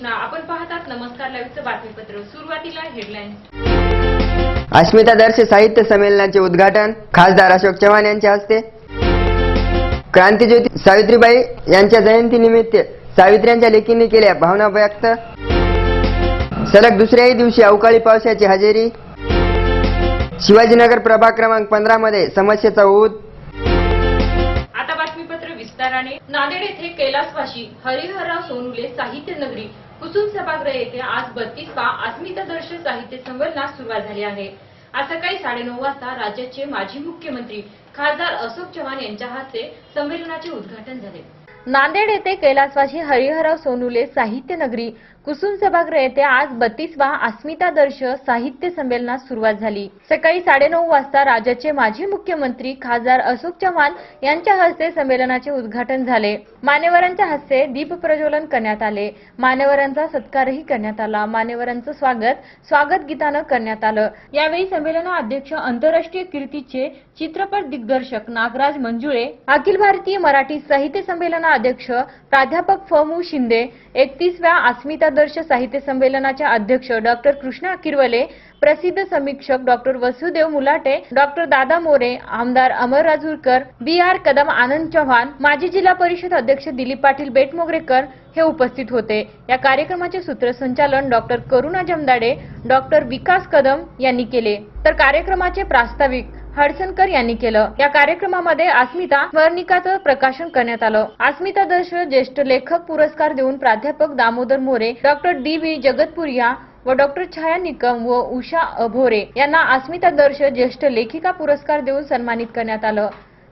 कृष्णा. आपण पाहतात नमस्कार लाईव्हचं बातमीपत्र. सुरुवातीला हेडलाईन्स अस्मिता दर्श साहित्य संमेलनाचे उद्घाटन. खासदार अशोक चव्हाण यांच्या हस्ते. क्रांतीज्योती सावित्रीबाई यांच्या जयंतीनिमित्त सावित्र्यांच्या लेखींनी केल्या भावना व्यक्त. सलग दुसऱ्याही दिवशी अवकाळी पावसाची हजेरी. शिवाजीनगर प्रभाग क्रमांक पंधरा मध्ये समस्येचा ऊत आता बातमीपत्र विस्ताराने. नांदेड येथे कैलासवाशी हरिहरराव सोनुले साहित्य नगरी कुसुम सभागृह येथे आज बत्तीसवा साहित्य संमेलनास सुरुवात झाली आहे. आज सकाळी साडेनऊ वाजता राज्याचे माजी मुख्यमंत्री खासदार अशोक चव्हाण यांच्या हस्ते संमेलनाचे उद्घाटन झाले. नांदेड येथे कैलासवासी हरिहरराव सोनुले साहित्य नगरी कुसुम सभागृह येथे आज बत्तीसवा अस्मिता दर्श साहित्य संमेलनास सुरुवात झाली. सकाळी साडेनऊ वाजता राज्याचे माजी मुख्यमंत्री खासदार अशोक चव्हाण यांच्या हस्ते संमेलनाचे उद्घाटन झाले. मान्यवरांच्या हस्ते दीप प्रज्वलन करण्यात आले. मान्यवरांचा सत्कारही करण्यात आला. मान्यवरांचं स्वागत स्वागत गीतानं करण्यात आलं. यावेळी संमेलनाध्यक्ष आंतरराष्ट्रीय कीर्तीचे चित्रपट दिग्दर्शक नागराज मंजुळे अखिल भारतीय मराठी साहित्य संमेलनाध्यक्ष प्राध्यापक फमू शिंदे एकतीसव्या अस्मिता अस्मितादर्श साहित्य संमेलनाच्या अध्यक्ष डॉक्टर कृष्णा किरवले प्रसिद्ध समीक्षक डॉक्टर वसुदेव मुलाटे डॉक्टर दादा मोरे आमदार अमर राजूरकर बी आर कदम आनंद चव्हाण माजी जिल्हा परिषद अध्यक्ष दिलीप पाटील बेटमोगरेकर हे उपस्थित होते. या कार्यक्रमाचे सूत्रसंचालन डॉक्टर करुणा जमदाडे डॉक्टर विकास कदम यांनी केले. तर कार्यक्रमाचे प्रास्ताविक हडसनकर यांनी केलं. या कार्यक्रमामध्ये अस्मिता स्मरणिकाचं प्रकाशन करण्यात आलं. अस्मिता दर्श ज्येष्ठ लेखक पुरस्कार देऊन प्राध्यापक Damodar More doctor D V Jagatpuriya व डॉक्टर छाया निकम व उषा अभोरे यांना अस्मिता दर्श ज्येष्ठ लेखिका पुरस्कार देऊन सन्मानित करण्यात आलं.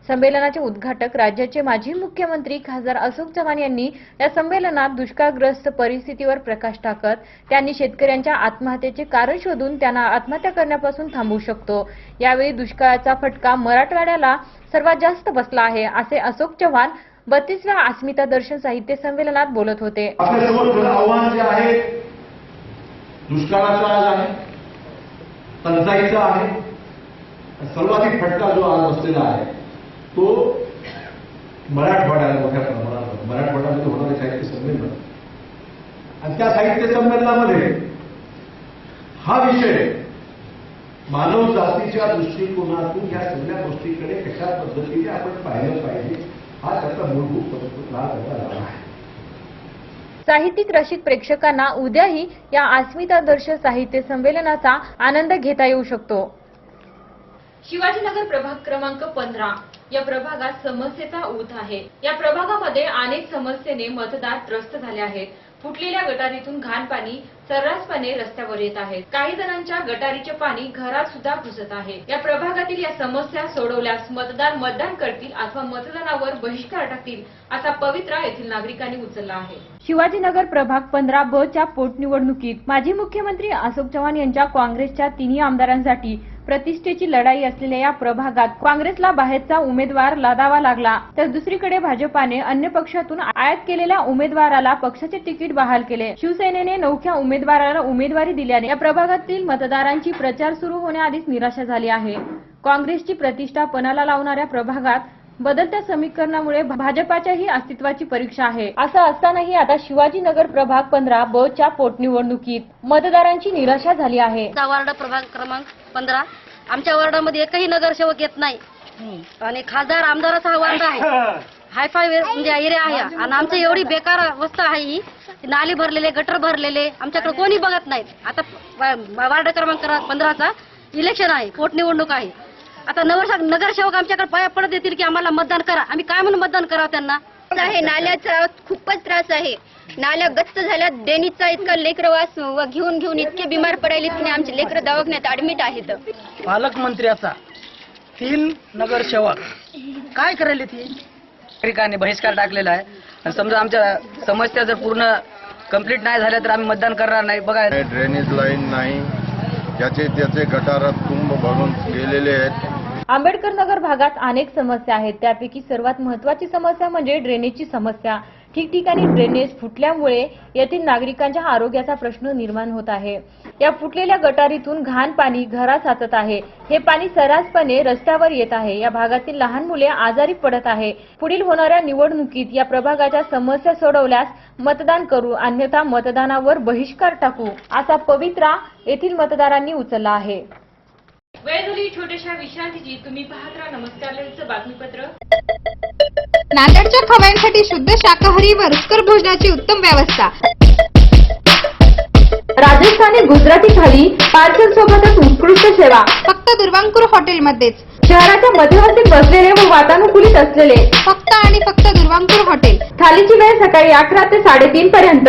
संमेलनाचे उद्घाटक राज्याचे माजी मुख्यमंत्री खासदार अशोक चव्हाण यांनी या संमेलनात दुष्काळग्रस्त परिस्थितीवर प्रकाश टाकत त्यांनी शेतकऱ्यांच्या आत्महत्येचे कारण शोधून त्यांना आत्महत्या करण्यापासून थांबवू शकतो. यावेळी दुष्काळाचा फटका मराठवाड्याला सर्वात जास्त बसला आहे असे अशोक चव्हाण बत्तीसव्या अस्मिता दर्शन साहित्य संमेलनात बोलत होते. आव्हान जे आहे आज आहे टंचाईचा आहे सर्वाधिक फटका जो आज बसलेला आहे तो मराठवाड्याला मोठ्या प्रमाणात मराठवाड्यामध्ये होणारे साहित्य संमेलन. आणि त्या साहित्य संमेलनामध्ये हा विषय मानव जातीच्या दृष्टिकोनातून या सगळ्या गोष्टीकडे कशा पद्धतीने आपण पाहिलं पाहिजे हा त्याचा मूलभूत आहे. साहित्यिक रसिक प्रेक्षकांना उद्याही या अस्मितादर्श साहित्य संमेलनाचा आनंद घेता येऊ शकतो. शिवाजीनगर प्रभाग क्रमांक पंधरा. या प्रभागात समस्येचा ऊत आहे. या प्रभागामध्ये अनेक समस्येने मतदार त्रस्त झाले आहेत. फुटलेल्या गटारीतून घाण पाणी सर्रासपणे रस्त्यावर येत आहे. काही जणांच्या गटारीचे पाणी घरात सुद्धा घुसत आहे. या प्रभागातील या समस्या सोडवल्यास मतदार मतदान करतील अथवा मतदानावर बहिष्कार टाकतील असा पवित्रा येथील नागरिकांनी उचलला आहे. शिवाजीनगर प्रभाग पंधरा ब च्या पोटनिवडणुकीत माजी मुख्यमंत्री अशोक चव्हाण यांच्या काँग्रेसच्या तिन्ही आमदारांसाठी प्रतिष्ठेची लढाई असलेल्या या प्रभागात काँग्रेसला बाहेरचा उमेदवार लादावा लागला. तर दुसरीकडे भाजपाने अन्य पक्षातून आयात केलेल्या उमेदवाराला पक्षाचे तिकीट बहाल केले. शिवसेनेने नवख्या उमेदवाराला उमेदवारी दिल्याने या प्रभागातील मतदारांची प्रचार सुरू होण्याआधीच निराशा झाली आहे. काँग्रेसची प्रतिष्ठा पणाला लावणाऱ्या प्रभागात बदलत्या समीकरणामुळे भाजपाच्याही अस्तित्वाची परीक्षा आहे. असं असतानाही आता शिवाजीनगर प्रभाग पंधरा ब च्या पोटनिवडणुकीत मतदारांची निराशा झाली आहे. वार्ड प्रभाग क्रमांक पंधरा. आमच्या वार्डामध्ये एकही नगरसेवक येत नाही. आणि खासदार आमदाराचा हा वार्ड आहे. हायफाय म्हणजे एरिया आहे आणि आमची एवढी बेकार अवस्था आहे ही नाली भरलेले गटर भरलेले आमच्याकडे कोणी बघत नाहीत. आता वार्ड क्रमांक पंधराचा इलेक्शन आहे पोटनिवडणूक आहे. आता नगर नगरसेवक आमच्याकडे पाया पडत येतील की आम्हाला मतदान करा. आम्ही काय म्हणून मतदान करा त्यांना? आहे नाल्याचा खूपच त्रास आहे. नाल्या गच्च झाल्या देणीचा इतका लेकरवास व घेऊन घेऊन इतके बिमार पडायले की आमचे लेकर दवाखान्यात ऍडमिट आहेत. पालकमंत्र्याचा तीन नगरसेवक. काय करायले ती? नागरिकांनी बहिष्कार टाकलेला आहे. आणि समजा आमच्या समस्या जर पूर्ण कंप्लीट नाही झाल्या तर आम्ही मतदान करणार नाही. बघा. ड्रेनेज लाईन नाही. ज्याचे त्याचे गटारात तुंब भरून गेलेले आहेत. आंबेडकर नगर भागात अनेक समस्या आहेत. त्यापैकी सर्वात महत्वाची समस्या म्हणजे ड्रेनेजची समस्या. ठिकठिकाणी ड्रेनेज फुटल्यामुळे येथील नागरिकांच्या आरोग्याचा प्रश्न निर्माण होत आहे. या फुटलेल्या गटारीतून घाण पाणी घरात साचत आहे. हे पाणी सर्रासपणे रस्त्यावर येत आहे. या भागातील लहान मुले आजारी पडत आहे. पुढील होणाऱ्या निवडणुकीत या प्रभागाच्या समस्या सोडवल्यास मतदान करू. अन्यथा मतदानावर बहिष्कार टाकू. असा पवित्रा येथील मतदारांनी उचलला आहे. वेळ झाली छोट्याशा विश्रांतीची. तुम्ही पाहत राहा नमस्कार लाईव्हचं बातमीपत्र. नांदेडच्या खवयांसाठी शुद्ध शाकाहारी व रुचकर भोजनाची उत्तम व्यवस्था. राजस्थानी गुजराती थाली पार्सल सोबतच उत्कृष्ट सेवा. फक्त दुर्वांकूर हॉटेलमध्येच. शहराच्या मध्यवर्ती बसलेले व वातानुकूलित असलेले. फक्त आणि फक्त दुर्वांकूर हॉटेल. थालीची वेळ सकाळी अकरा ते साडेतीन पर्यंत.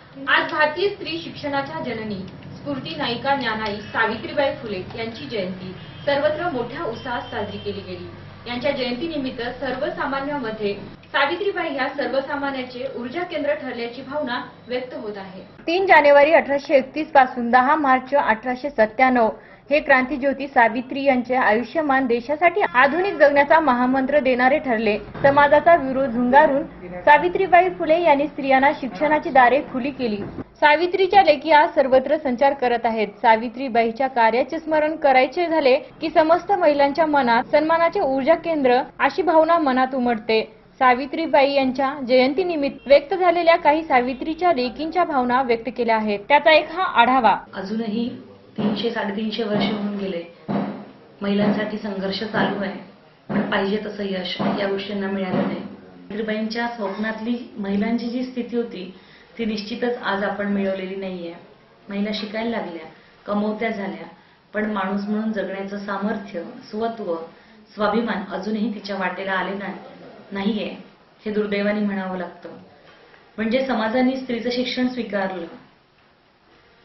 आज भारतीय स्त्री शिक्षणाच्या जननी स्फूर्ती नायिका ज्ञानाई सावित्रीबाई फुले यांची जयंती. सर्वत्र मोठ्या उत्साहात साजरी केली गेली. यांच्या जयंतीनिमित्त सर्वसामान्यांमध्ये सावित्रीबाई ह्या सर्वसामान्याचे ऊर्जा केंद्र ठरल्याची भावना व्यक्त होत आहे. तीन जानेवारी अठराशे एकतीसपासून दहा मार्च अठराशे सत्त्याण्णव हे क्रांतीज्योती सावित्री यांचे आयुष्यमान देशासाठी आधुनिक जगण्याचा महामंत्र देणारे ठरले. समाजाचा विरोध झुंगारून सावित्रीबाई फुले यांनी स्त्रियांना शिक्षणाची दारे खुली केली. सावित्रीच्या लेखी आज सर्वत्र संचार करत आहेत. सावित्रीबाईच्या कार्याचे स्मरण करायचे झाले की समस्त महिलांच्या मनात सन्मानाचे ऊर्जा केंद्र अशी भावना मनात उमटते. सावित्रीबाई यांच्या जयंतीनिमित्त व्यक्त झालेल्या काही सावित्रीच्या लेकींच्या भावना व्यक्त केल्या आहेत. त्याचा एक हा आढावा. अजूनही तीनशे साडेतीनशे वर्ष होऊन गेले. महिलांसाठी संघर्ष चालू आहे पण पाहिजे तसं यश या गोष्टींना मिळालं नाही. सावित्रीबाईंच्या स्वप्नातली महिलांची जी स्थिती होती ती निश्चितच आज आपण मिळवलेली नाहीये. महिला शिकायला लागल्या कमवत्या झाल्या पण माणूस म्हणून जगण्याचं सामर्थ्य स्वत्व स्वाभिमान अजूनही तिच्या वाटेला आले नाहीये हे दुर्दैवाने म्हणावं लागतं. म्हणजे समाजाने स्त्रीचं शिक्षण स्वीकारलं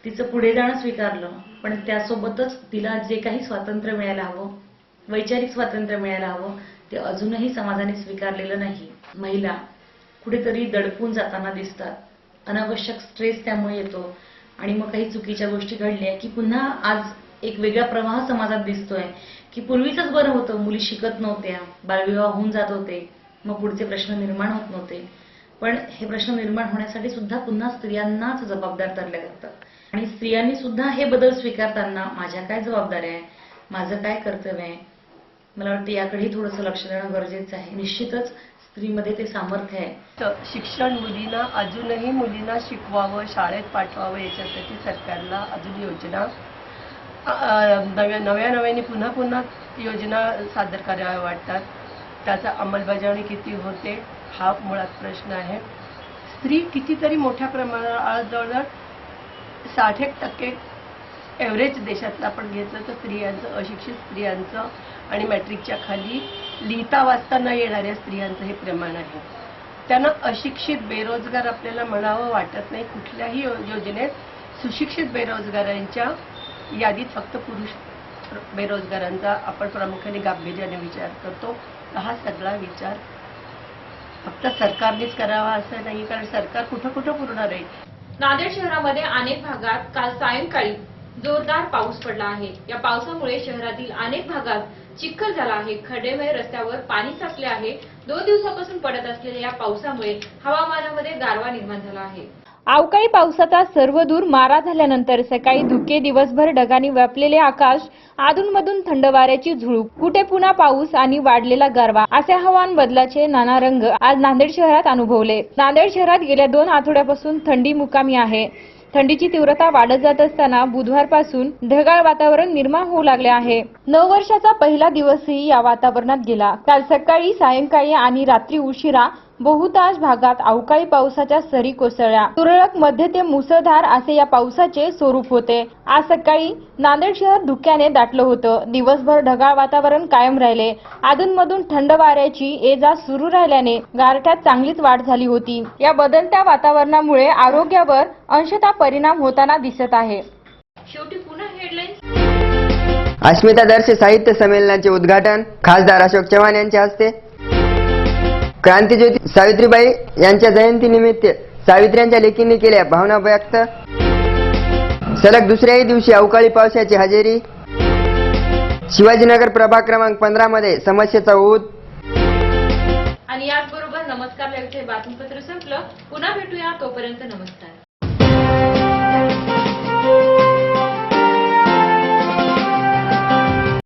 तिचं पुढे जाणं स्वीकारलं पण त्यासोबतच तिला जे काही स्वातंत्र्य मिळायला हवं वैचारिक स्वातंत्र्य मिळायला हवं ते अजूनही समाजाने स्वीकारलेलं नाही. महिला कुठेतरी दडपून जाताना दिसतात. अनावश्यक स्ट्रेस त्यामुळे येतो. आणि मग काही चुकीच्या गोष्टी घडल्या की पुन्हा आज एक वेगळा प्रवाह समाजात दिसतोय की पूर्वीचंच बरं होतं. मुली शिकत नव्हत्या बालविवाह होऊन जात होते मग पुढचे प्रश्न निर्माण होत नव्हते. पण हे प्रश्न निर्माण होण्यासाठी सुद्धा पुन्हा स्त्रियांनाच जबाबदार धरल्या जातात. आणि स्त्रियांनी सुद्धा हे बदल स्वीकारताना माझ्या काय जबाबदाऱ्या आहे? माझं काय कर्तव्य आहे? मला वाटतं याकडेही थोडंसं लक्ष देणं गरजेचं आहे. निश्चितच स्त्रीमध्ये ते सामर्थ्य आहे. तर शिक्षण मुलींना अजूनही मुलींना शिकवावं शाळेत पाठवावं याच्यासाठी सरकारला अजून योजना नव्या नव्या नव्याने पुन्हा पुन्हा योजना सादर कराव्या वाटतात. त्याचा अंमलबजावणी किती होते हा मुळात प्रश्न आहे. स्त्री कितीतरी मोठ्या प्रमाणात जवळजवळ साठ एक टक्के एवरेज देशातलं आपण घेतलं तर स्त्रियांचं अशिक्षित स्त्रियांचं आणि मॅट्रिकच्या खाली लिहिता वाचता न येणाऱ्या स्त्रियांचं हे प्रमाण आहे. त्यांना अशिक्षित बेरोजगार आपल्याला म्हणावं वाटत नाही. कुठल्याही योजनेत सुशिक्षित बेरोजगारांच्या यादीत फक्त पुरुष बेरोजगारांचा आपण प्रामुख्याने गांभीर्याने विचार करतो. हा सगळा विचार फक्त सरकारनेच करावा असं नाही कारण सरकार कुठं कुठं पुरणार आहे? नांदेड शहरामध्ये अनेक भागात काल सायंकाळी जोरदार पाऊस पडला आहे. या पावसामुळे शहरातील अनेक भागात चिखल झाला आहे. खड्डेमय रस्त्यावर पाणी साचले आहे. दोन दिवसापासून पडत असलेल्या या पावसामुळे हवामानामध्ये गारवा निर्माण झाला आहे. अवकाळी पावसाचा सर्वदूर मारा झाल्यानंतर सकाळी धुके दिवसभर ढगांनी व्यापलेले आकाश अधूनमधून थंड वाऱ्याची झुळूक. कुठे पुन्हा पाऊस आणि वाढलेला गारवा? असे हवामान बदलाचे नाना रंग आज नांदेड शहरात अनुभवले. नांदेड शहरात गेल्या दोन आठवड्यापासून थंडी मुकामी आहे. थंडीची तीव्रता वाढत जात असताना बुधवारपासून ढगाळ वातावरण निर्माण होऊ लागले आहे. नऊ वर्षाचा पहिला दिवसही या वातावरणात गेला. काल सकाळी सायंकाळी आणि रात्री उशिरा बहुतांश भागात अवकाळी पावसाच्या सरी कोसळल्या. तुरळक मध्य ते मुसळधार असे या पावसाचे स्वरूप होते. आज सकाळी नांदेड शहर धुक्याने दाटलं होतं. दिवसभर ढगाळ वातावरण कायम राहिले. अधूनमधून थंड वाऱ्याची ये जा सुरू राहिल्याने गारठ्यात चांगलीच वाढ झाली होती. या बदलत्या वातावरणामुळे आरोग्यावर अंशतः परिणाम होताना दिसत आहे. शेवटी पुन्हा हेडलाईन्स अस्मिता दर्श साहित्य संमेलनाचे उद्घाटन खासदार अशोक चव्हाण यांच्या हस्ते क्रांतीज्योती सावित्रीबाई यांच्या जयंतीनिमित्त सावित्र्यांच्या लेखींनी केल्या भावना व्यक्त. सलग दुसऱ्याही दिवशी अवकाळी पावसाची हजेरी. शिवाजीनगर प्रभाग क्रमांक पंधरा मध्ये समस्येचा ओध आणि याचबरोबर नमस्कार बातमीपत्र संपलं. पुन्हा भेटूया तोपर्यंत नमस्कार.